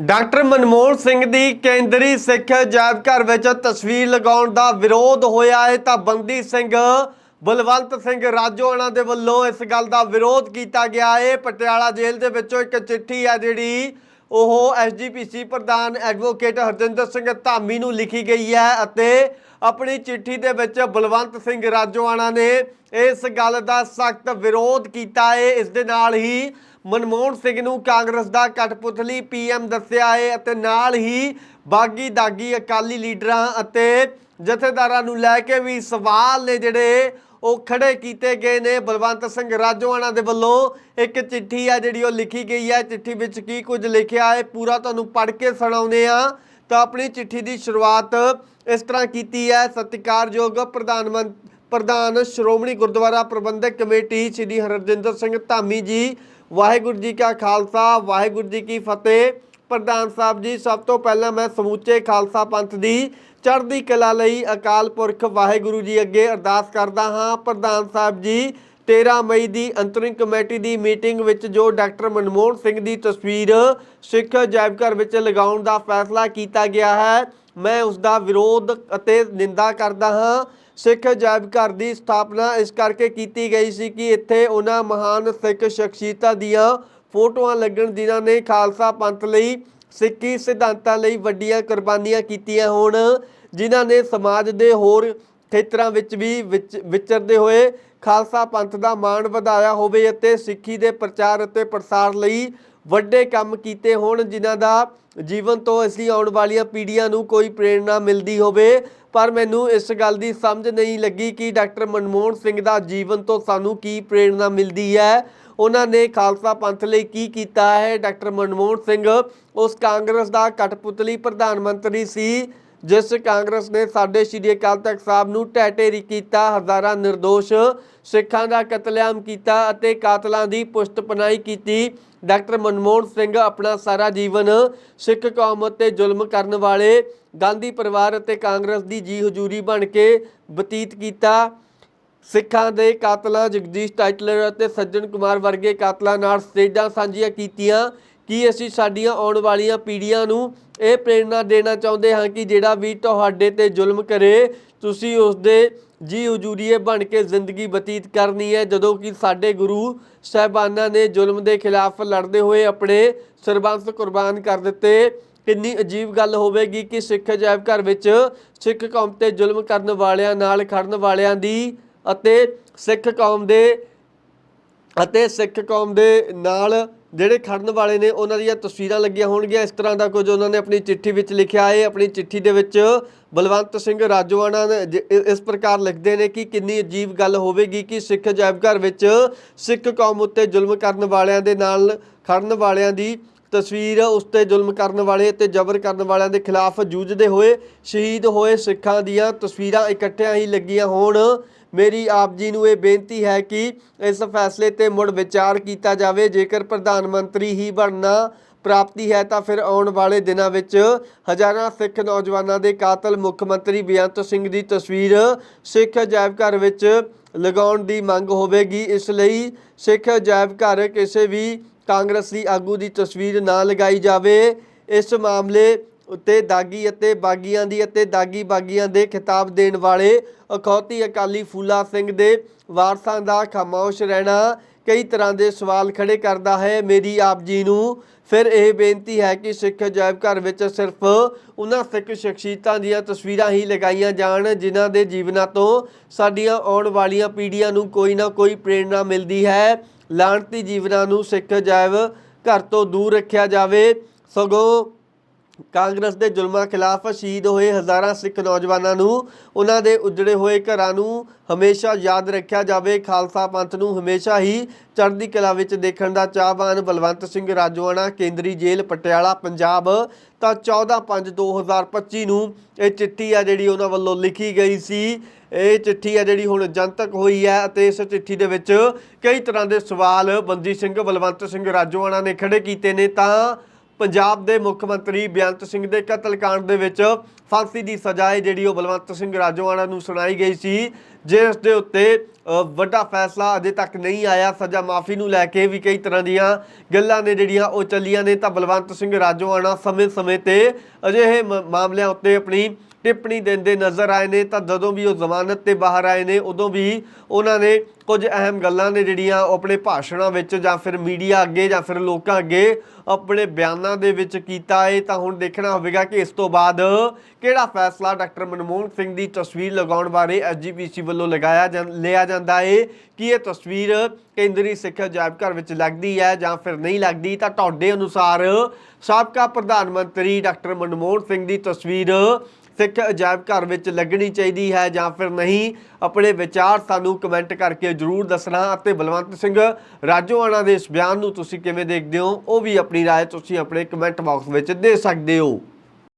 Doctor Manmohan Singh ਦੀ ਕੇਂਦਰੀ ਸਿੱਖ ਅਜਾਇਬ ਘਰ ਵਿੱਚ ਤਸਵੀਰ ਲਗਾਉਣ ਦਾ ਵਿਰੋਧ ਹੋਇਆ ਹੈ ਤਾਂ ਬੰਦੀ ਸਿੰਘ ਬਲਵੰਤ ਸਿੰਘ ਰਾਜੋਆਣਾ ਦੇ ਵੱਲੋਂ ਇਸ ਗੱਲ ਦਾ ਵਿਰੋਧ ਕੀਤਾ ਗਿਆ ਹੈ। ਪਟਿਆਲਾ ਜੇਲ੍ਹ ਦੇ ਵਿੱਚੋਂ ਇੱਕ ਚਿੱਠੀ ਹੈ ਜਿਹੜੀ ਉਹ ਐਸਜੀਪੀਸੀ ਪ੍ਰਧਾਨ ਐਡਵੋਕੇਟ ਹਰਜਿੰਦਰ ਸਿੰਘ ਧਾਮੀ ਨੂੰ ਲਿਖੀ ਗਈ ਹੈ ਅਤੇ ਆਪਣੀ ਚਿੱਠੀ ਦੇ ਵਿੱਚ ਬਲਵੰਤ ਸਿੰਘ ਰਾਜੋਆਣਾ ਨੇ ਇਸ ਗੱਲ ਦਾ ਸਖਤ ਵਿਰੋਧ ਕੀਤਾ ਹੈ। ਇਸ ਦੇ ਨਾਲ ਹੀ ਮਨਮੋਹਨ ਸਿੰਘ ਨੂੰ ਕਾਂਗਰਸ ਦਾ ਕਠਪੁਤਲੀ ਪੀਐਮ ਦੱਸਿਆ ਹੈ ਅਤੇ ਨਾਲ ਹੀ ਬਾਗੀ ਦਾਗੀ ਅਕਾਲੀ ਲੀਡਰਾਂ ਅਤੇ ਜਥੇਦਾਰਾਂ ਨੂੰ ਲੈ ਕੇ ਵੀ ਸਵਾਲ ਨੇ ਜਿਹੜੇ ਉਹ ਖੜੇ ਕੀਤੇ ਗਏ ਨੇ। ਬਲਵੰਤ ਸਿੰਘ ਰਾਜੋਆਣਾ ਦੇ ਵੱਲੋਂ ਇੱਕ ਚਿੱਠੀ ਆ ਜਿਹੜੀ ਉਹ ਲਿਖੀ ਗਈ ਹੈ ਚਿੱਠੀ ਵਿੱਚ ਕੀ ਕੁਝ ਲਿਖਿਆ ਹੈ ਪੂਰਾ ਤੁਹਾਨੂੰ ਪੜ੍ਹ ਕੇ ਸੁਣਾਉਂਦੇ ਆ ਤਾਂ ਆਪਣੀ ਚਿੱਠੀ ਦੀ ਸ਼ੁਰੂਆਤ ਇਸ ਤਰ੍ਹਾਂ ਕੀਤੀ ਹੈ। ਸਤਿਕਾਰਯੋਗ ਪ੍ਰਧਾਨ ਮੰਤ ਪ੍ਰਧਾਨ ਸ਼੍ਰੋਮਣੀ ਗੁਰਦੁਆਰਾ ਪ੍ਰਬੰਧਕ ਕਮੇਟੀ ਸ੍ਰੀ ਹਰਜਿੰਦਰ ਸਿੰਘ ਧਾਮੀ ਜੀ, ਵਾਹਿਗੁਰੂ ਜੀ ਕਾ ਖਾਲਸਾ, ਵਾਹਿਗੁਰੂ ਜੀ ਕੀ ਫਤਿਹ। ਪ੍ਰਧਾਨ ਸਾਹਿਬ ਜੀ, ਸਭ ਤੋਂ ਪਹਿਲਾਂ ਮੈਂ ਸਮੂਚੇ ਖਾਲਸਾ ਪੰਥ ਦੀ ਚੜ੍ਹਦੀ ਕਲਾ ਲਈ ਅਕਾਲ ਪੁਰਖ ਵਾਹਿਗੁਰੂ ਜੀ ਅੱਗੇ ਅਰਦਾਸ ਕਰਦਾ ਹਾਂ। ਪ੍ਰਧਾਨ ਸਾਹਿਬ ਜੀ 13 ਮਈ ਦੀ ਅੰਤਰਿੰਗ ਕਮੇਟੀ ਦੀ ਮੀਟਿੰਗ ਵਿੱਚ ਜੋ ਡਾਕਟਰ ਮਨਮੋਹਨ ਸਿੰਘ ਦੀ ਤਸਵੀਰ ਸਿੱਖ ਅਜਾਇਬ ਘਰ ਵਿੱਚ ਲਗਾਉਣ ਦਾ ਫੈਸਲਾ ਕੀਤਾ ਗਿਆ ਹੈ, ਮੈਂ ਉਸ ਦਾ ਵਿਰੋਧ ਅਤੇ ਨਿੰਦਾ ਕਰਦਾ ਹਾਂ। ਸਿੱਖ ਅਜਾਇਬ ਘਰ ਦੀ ਸਥਾਪਨਾ ਇਸ ਕਰਕੇ ਕੀਤੀ ਗਈ ਸੀ ਕਿ ਇੱਥੇ ਉਹਨਾਂ ਮਹਾਨ ਸਿੱਖ ਸ਼ਖਸੀਅਤਾਂ ਦੀਆਂ ਫੋਟੋਆਂ ਲੱਗਣ, ਜਿਨ੍ਹਾਂ ਨੇ ਖਾਲਸਾ ਪੰਥ ਲਈ ਸਿੱਖੀ ਸਿਧਾਂਤਾਂ ਲਈ ਵੱਡੀਆਂ ਕੁਰਬਾਨੀਆਂ ਕੀਤੀਆਂ ਹੋਣ, ਜਿਨ੍ਹਾਂ ਨੇ ਸਮਾਜ ਦੇ ਹੋਰ ਖੇਤਰਾਂ ਵਿੱਚ ਵੀ ਵਿਚ- ਵਿਚਰਦੇ ਹੋਏ ਖਾਲਸਾ ਪੰਥ ਦਾ ਮਾਣ ਵਧਾਇਆ ਹੋਵੇ ਅਤੇ ਸਿੱਖੀ ਦੇ ਪ੍ਰਚਾਰ ਅਤੇ ਪ੍ਰਸਾਰ ਲਈ ਵੱਡੇ ਕੰਮ ਕੀਤੇ ਹੋਣ, ਜਿਨ੍ਹਾਂ ਦਾ ਜੀਵਨ ਤੋਂ ਅਸੀਂ ਆਉਣ ਵਾਲੀਆਂ ਪੀੜ੍ਹੀਆਂ ਨੂੰ ਕੋਈ ਪ੍ਰੇਰਣਾ ਮਿਲਦੀ ਹੋਵੇ। ਪਰ ਮੈਨੂੰ ਇਸ ਗੱਲ ਦੀ ਸਮਝ ਨਹੀਂ ਲੱਗੀ ਕਿ ਡਾਕਟਰ ਮਨਮੋਹਨ ਸਿੰਘ ਦਾ ਜੀਵਨ ਤੋਂ ਸਾਨੂੰ ਕੀ ਪ੍ਰੇਰਣਾ ਮਿਲਦੀ ਹੈ। ਉਹਨਾਂ ਨੇ ਖਾਲਸਾ ਪੰਥ ਲਈ ਕੀ ਕੀਤਾ ਹੈ? ਡਾਕਟਰ ਮਨਮੋਹਨ ਸਿੰਘ ਉਸ ਕਾਂਗਰਸ ਦਾ ਕਠਪੁਤਲੀ ਪ੍ਰਧਾਨ ਮੰਤਰੀ ਸੀ। ਜਿਸ ਕਾਂਗਰਸ ਨੇ ਸਾਡੇ ਸ਼੍ਰੀ ਅਕਾਲ ਤਖਤ ਸਾਹਿਬ ਨੂੰ ਟੈਟੇਰੀ ਕੀਤਾ, ਹਜ਼ਾਰਾਂ ਨਿਰਦੋਸ਼ ਸਿੱਖਾਂ ਦਾ ਕਤਲੇਆਮ ਕੀਤਾ ਅਤੇ ਕਾਤਲਾਂ ਦੀ ਪੁਸ਼ਤ ਕੀਤੀ। ਡਾਕਟਰ ਮਨਮੋਹਨ ਸਿੰਘ ਆਪਣਾ ਸਾਰਾ ਜੀਵਨ ਸਿੱਖ ਕੌਮ ਉੱਤੇ ਜ਼ੁਲਮ ਕਰਨ ਵਾਲੇ ਗਾਂਧੀ ਪਰਿਵਾਰ ਅਤੇ ਕਾਂਗਰਸ ਦੀ ਜੀ ਹਜ਼ੂਰੀ ਬਣ ਕੇ ਬਤੀਤ ਕੀਤਾ। ਸਿੱਖਾਂ ਦੇ ਕਾਤਲਾਂ ਜਗਦੀਸ਼ ਟਾਈਟਲਰ ਅਤੇ ਸੱਜਣ ਕੁਮਾਰ ਵਰਗੇ ਕਾਤਲਾਂ ਨਾਲ ਸਟੇਜਾਂ ਸਾਂਝੀਆਂ ਕੀਤੀਆਂ। ਕੀ ਅਸੀਂ ਸਾਡੀਆਂ ਆਉਣ ਵਾਲੀਆਂ ਪੀੜ੍ਹੀਆਂ ਨੂੰ ਇਹ ਪ੍ਰੇਰਣਾ ਦੇਣਾ ਚਾਹੁੰਦੇ ਹਾਂ ਕਿ ਜਿਹੜਾ ਵੀ ਤੁਹਾਡੇ ਤੇ ਜ਼ੁਲਮ ਕਰੇ, ਤੁਸੀਂ ਉਸ ਦੇ ਜੀ ਹਜ਼ੂਰੀਏ ਬਣ ਕੇ ਜ਼ਿੰਦਗੀ ਬਤੀਤ ਕਰਨੀ ਹੈ। ਜਦੋਂ ਕਿ ਸਾਡੇ ਗੁਰੂ ਸਾਹਿਬਾਨਾਂ ਨੇ ਜ਼ੁਲਮ ਦੇ ਖਿਲਾਫ ਲੜਦੇ ਹੋਏ ਆਪਣੇ ਸਰਬੰਸ ਕੁਰਬਾਨ ਕਰ ਦਿੱਤੇ। ਕਿੰਨੀ ਅਜੀਬ ਗੱਲ ਹੋਵੇਗੀ ਕਿ ਸਿੱਖ ਅਜਾਇਬ ਘਰ ਵਿੱਚ ਸਿੱਖ ਕੌਮ ਤੇ ਜ਼ੁਲਮ ਕਰਨ ਵਾਲਿਆਂ ਨਾਲ ਖੜਨ ਵਾਲਿਆਂ ਦੀ ਅਤੇ ਸਿੱਖ ਕੌਮ ਦੇ ਅਤੇ ਸਿੱਖ ਕੌਮ ਦੇ ਨਾਲ ਜਿਹੜੇ ਖੜਨ ਵਾਲੇ ਨੇ, ਉਹਨਾਂ ਦੀਆਂ ਤਸਵੀਰਾਂ ਲੱਗੀਆਂ ਹੋਣਗੀਆਂ। ਇਸ ਤਰ੍ਹਾਂ ਦਾ ਕੁਝ ਉਹਨਾਂ ਨੇ ਆਪਣੀ ਚਿੱਠੀ ਵਿੱਚ ਲਿਖਿਆ ਹੈ। ਆਪਣੀ ਚਿੱਠੀ ਦੇ ਵਿੱਚ ਬਲਵੰਤ ਸਿੰਘ ਰਾਜੋਆਣਾ ਜ- ਇਸ ਪ੍ਰਕਾਰ ਲਿਖਦੇ ਨੇ ਕਿ ਕਿੰਨੀ ਅਜੀਬ ਗੱਲ ਹੋਵੇਗੀ ਕਿ ਸਿੱਖ ਅਜਾਇਬ ਘਰ ਵਿੱਚ ਸਿੱਖ ਕੌਮ ਉੱਤੇ ਜ਼ੁਲਮ ਕਰਨ ਵਾਲਿਆਂ ਦੇ ਨਾਲ ਖੜਨ ਵਾਲਿਆਂ ਦੀ ਤਸਵੀਰ, ਉਸ ਤੇ ਜ਼ੁਲਮ ਕਰਨ ਵਾਲੇ ਤੇ ਜ਼ਬਰ ਕਰਨ ਵਾਲਿਆਂ ਦੇ ਖਿਲਾਫ ਜੂਝਦੇ ਹੋਏ, ਸ਼ਹੀਦ ਹੋਏ ਸਿੱਖਾਂ ਦੀਆਂ ਤਸਵੀਰਾਂ ਇਕੱਠਿਆਂ ਹੀ ਲੱਗੀਆਂ ਹੋਣ। ਮੇਰੀ ਆਪ ਜੀ ਨੂੰ ਇਹ ਬੇਨਤੀ ਹੈ ਕਿ ਇਸ ਫੈਸਲੇ ਤੇ ਮੁੜ ਵਿਚਾਰ ਕੀਤਾ ਜਾਵੇ। ਜੇਕਰ ਪ੍ਰਧਾਨ ਮੰਤਰੀ ਹੀ ਬਣਨਾ ਪ੍ਰਾਪਤੀ ਹੈ ਤਾਂ ਫਿਰ ਆਉਣ ਵਾਲੇ ਦਿਨਾਂ ਵਿੱਚ ਹਜ਼ਾਰਾਂ ਸਿੱਖ ਨੌਜਵਾਨਾਂ ਦੇ ਕਾਤਲ ਮੁੱਖ ਮੰਤਰੀ ਬੇਅੰਤ ਸਿੰਘ ਦੀ ਤਸਵੀਰ ਸਿੱਖ ਅਜਾਇਬ ਘਰ ਵਿੱਚ ਲਗਾਉਣ ਦੀ ਮੰਗ ਹੋਵੇਗੀ। ਇਸ ਲਈ ਸਿੱਖ ਅਜਾਇਬ ਘਰ ਕਿਸੇ ਵੀ ਕਾਂਗਰਸੀ ਆਗੂ ਦੀ ਤਸਵੀਰ ਨਾ ਲਗਾਈ ਜਾਵੇ। ਇਸ ਮਾਮਲੇ ਉੱਤੇ ਦਾਗੀ ਅਤੇ ਬਾਗੀਆਂ ਦੀ ਅਤੇ ਦਾਗੀ ਬਾਗੀਆਂ ਦੇ ਖਿਤਾਬ ਦੇਣ ਵਾਲੇ ਅਖੌਤੀ ਅਕਾਲੀ ਫੂਲਾ ਸਿੰਘ ਦੇ ਵਾਰਸਾਂ ਦਾ ਖਾਮੋਸ਼ ਰਹਿਣਾ ਕਈ ਤਰ੍ਹਾਂ ਦੇ ਸਵਾਲ ਖੜੇ ਕਰਦਾ ਹੈ। ਮੇਰੀ ਆਪ ਜੀ ਨੂੰ ਫਿਰ ਇਹ ਬੇਨਤੀ ਹੈ ਕਿ ਸਿੱਖ ਅਜਾਇਬ ਘਰ ਵਿੱਚ ਸਿਰਫ ਉਹਨਾਂ ਸਿੱਖ ਸ਼ਖਸੀਅਤਾਂ ਦੀਆਂ ਤਸਵੀਰਾਂ ਹੀ ਲਗਾਈਆਂ ਜਾਣ, ਜਿਨ੍ਹਾਂ ਦੇ ਜੀਵਨਾਂ ਤੋਂ ਸਾਡੀਆਂ ਆਉਣ ਵਾਲੀਆਂ ਪੀੜ੍ਹੀਆਂ ਨੂੰ ਕੋਈ ਨਾ ਕੋਈ ਪ੍ਰੇਰਣਾ ਮਿਲਦੀ ਹੈ। ਲਾਣਤੀ ਜੀਵਨਾਂ ਨੂੰ ਸਿੱਖ ਅਜਾਇਬ ਘਰ ਤੋਂ ਦੂਰ ਰੱਖਿਆ ਜਾਵੇ। ਸਗੋਂ ਕਾਂਗਰਸ ਦੇ ਜ਼ੁਲਮਾਂ ਖਿਲਾਫ ਸ਼ਹੀਦ ਹੋਏ ਹਜ਼ਾਰਾਂ ਸਿੱਖ ਨੌਜਵਾਨਾਂ ਨੂੰ, ਉਹਨਾਂ ਦੇ ਉਜੜੇ ਹੋਏ ਘਰਾਂ ਨੂੰ ਹਮੇਸ਼ਾ ਯਾਦ ਰੱਖਿਆ ਜਾਵੇ। ਖਾਲਸਾ ਪੰਥ ਨੂੰ ਹਮੇਸ਼ਾ ਹੀ ਚੜ੍ਹਦੀ ਕਲਾ ਵਿੱਚ ਦੇਖਣ ਦਾ ਚਾਹਵਾਨ ਬਲਵੰਤ ਸਿੰਘ ਰਾਜੋਆਣਾ, ਕੇਂਦਰੀ ਜੇਲ੍ਹ, ਪਟਿਆਲਾ, ਪੰਜਾਬ। ਤਾਂ 14/5/2025 ਨੂੰ ਇਹ ਚਿੱਠੀ ਆ ਜਿਹੜੀ ਉਹਨਾਂ ਵੱਲੋਂ ਲਿਖੀ ਗਈ ਸੀ। ਇਹ ਚਿੱਠੀ ਆ ਜਿਹੜੀ ਹੁਣ ਜਨਤਕ ਹੋਈ ਹੈ ਅਤੇ ਇਸ ਚਿੱਠੀ ਦੇ ਵਿੱਚ ਕਈ ਤਰ੍ਹਾਂ ਦੇ ਸਵਾਲ ਬੰਦੀ ਸਿੰਘ, ਬਲਵੰਤ ਸਿੰਘ ਰਾਜੋਆਣਾ ਨੇ ਖੜੇ ਕੀਤੇ ਨੇ। ਤਾਂ ਪੰਜਾਬ ਦੇ ਮੁੱਖ ਮੰਤਰੀ ਬੇਅੰਤ ਸਿੰਘ ਦੇ ਕਤਲकांड ਦੇ ਵਿੱਚ ਫਾਂਸੀ ਦੀ ਸਜ਼ਾ ਹੈ, ਜਿਹੜੀ ਉਹ ਬਲਵੰਤ ਸਿੰਘ ਰਾਜੋਆਣਾ ਨੂੰ ਸੁਣਾਈ ਗਈ ਸੀ ਜਿਸ ਦੇ ਉੱਤੇ ਵੱਡਾ ਫੈਸਲਾ ਅਜੇ ਤੱਕ ਨਹੀਂ ਆਇਆ, ਸਜ਼ਾ ਮਾਫੀ ਨੂੰ ਲੈ ਕੇ ਵੀ ਕਈ ਤਰ੍ਹਾਂ ਦੀਆਂ ਗੱਲਾਂ ਨੇ ਜਿਹੜੀਆਂ ਉਹ ਚੱਲੀਆਂ ਨੇ, ਤਾਂ ਬਲਵੰਤ ਸਿੰਘ ਰਾਜੋਆਣਾ ਸਮੇਂ-ਸਮੇਂ ਤੇ ਅਜਿਹੇ ਮ- ਮਾਮਲਿਆਂ ਉੱਤੇ ਆਪਣੀ ਟਿੱਪਣੀ ਦਿੰਦੇ ਨਜ਼ਰ ਆਏ ਨੇ, ਤਾਂ ਜਦੋਂ ਵੀ ਉਹ ਜ਼ਮਾਨਤ ਤੇ ਬਾਹਰ ਆਏ ਨੇ, ਉਦੋਂ ਵੀ ਉਹਨਾਂ ਨੇ ਕੁਝ ਅਹਿਮ ਗੱਲਾਂ ਨੇ ਜਿਹੜੀਆਂ ਉਹ ਆਪਣੇ ਭਾਸ਼ਣਾਂ ਵਿੱਚ ਜਾਂ ਫਿਰ ਮੀਡੀਆ ਅੱਗੇ ਜਾਂ ਫਿਰ ਲੋਕਾਂ ਅੱਗੇ ਆਪਣੇ ਬਿਆਨਾਂ ਦੇ ਵਿੱਚ ਕੀਤਾ ਹੈ ਤਾਂ ਹੁਣ ਦੇਖਣਾ ਹੋਵੇਗਾ ਕਿ ਇਸ ਤੋਂ ਬਾਅਦ ਕਿਹੜਾ ਫੈਸਲਾ ਡਾਕਟਰ ਮਨਮੋਹਨ ਸਿੰਘ ਦੀ ਤਸਵੀਰ ਲਗਾਉਣ ਬਾਰੇ ਐਸਜੀਪੀਸੀ ਵੱਲੋਂ ਲਗਾਇਆ ਜਾਂ ਲਿਆ ਜਾਂਦਾ ਏ। ਕਿ ਇਹ ਤਸਵੀਰ ਕੇਂਦਰੀ ਸਿੱਖ ਅਜਾਇਬ ਘਰ ਵਿੱਚ ਲੱਗਦੀ ਹੈ ਜਾਂ ਫਿਰ ਨਹੀਂ ਲੱਗਦੀ? ਤਾਂ ਤੁਹਾਡੇ ਅਨੁਸਾਰ ਸਾਬਕਾ ਪ੍ਰਧਾਨ ਮੰਤਰੀ ਡਾਕਟਰ ਮਨਮੋਹਨ ਸਿੰਘ ਦੀ ਤਸਵੀਰ ਸਿੱਖ ਅਜਾਇਬ ਘਰ ਵਿੱਚ ਲੱਗਣੀ ਚਾਹੀਦੀ ਹੈ ਜਾਂ ਫਿਰ ਨਹੀਂ ਆਪਣੇ ਵਿਚਾਰ ਸਾਨੂੰ ਕਮੈਂਟ ਕਰਕੇ ਜਰੂਰ ਦੱਸਣਾ ਅਤੇ ਬਲਵੰਤ ਸਿੰਘ ਰਾਜੋਆਣਾ ਦੇ ਇਸ ਬਿਆਨ ਨੂੰ ਤੁਸੀਂ ਕਿਵੇਂ ਦੇਖਦੇ ਹੋ ਉਹ ਵੀ ਆਪਣੀ رائے ਤੁਸੀਂ ਆਪਣੇ ਕਮੈਂਟ ਬਾਕਸ ਵਿੱਚ ਦੇ ਸਕਦੇ ਹੋ